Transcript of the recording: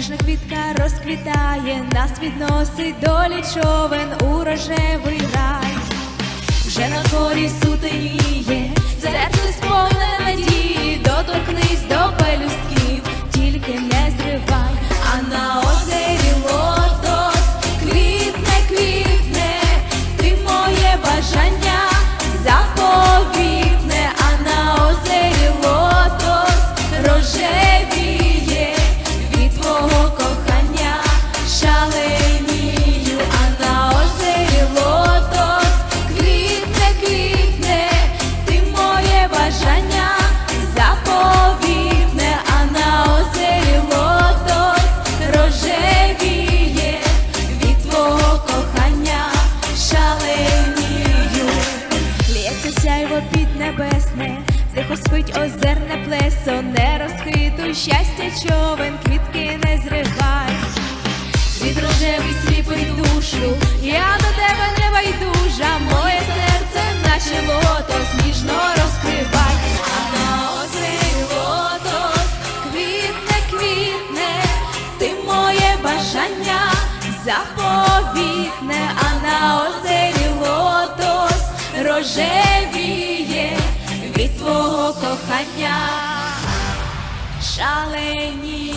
ніжна квітка розквітає, нас відносить долі човен у рожевий рай. Вже на горі сутеніє, серце сповне надії, доторкнись до пелюстків, тільки не зривай, а на піднебесне, тихо спить озерне плесо, не розхитуй щастя човен, квітки не зривай. Світ рожевий сліпить душу, я до тебе не байдужа, моє серце, наче лотос, ніжно розкривай, а на озері лотос, квітне, квітне, ти моє бажання заповітне, а на озері лотос твого кохання шаленію.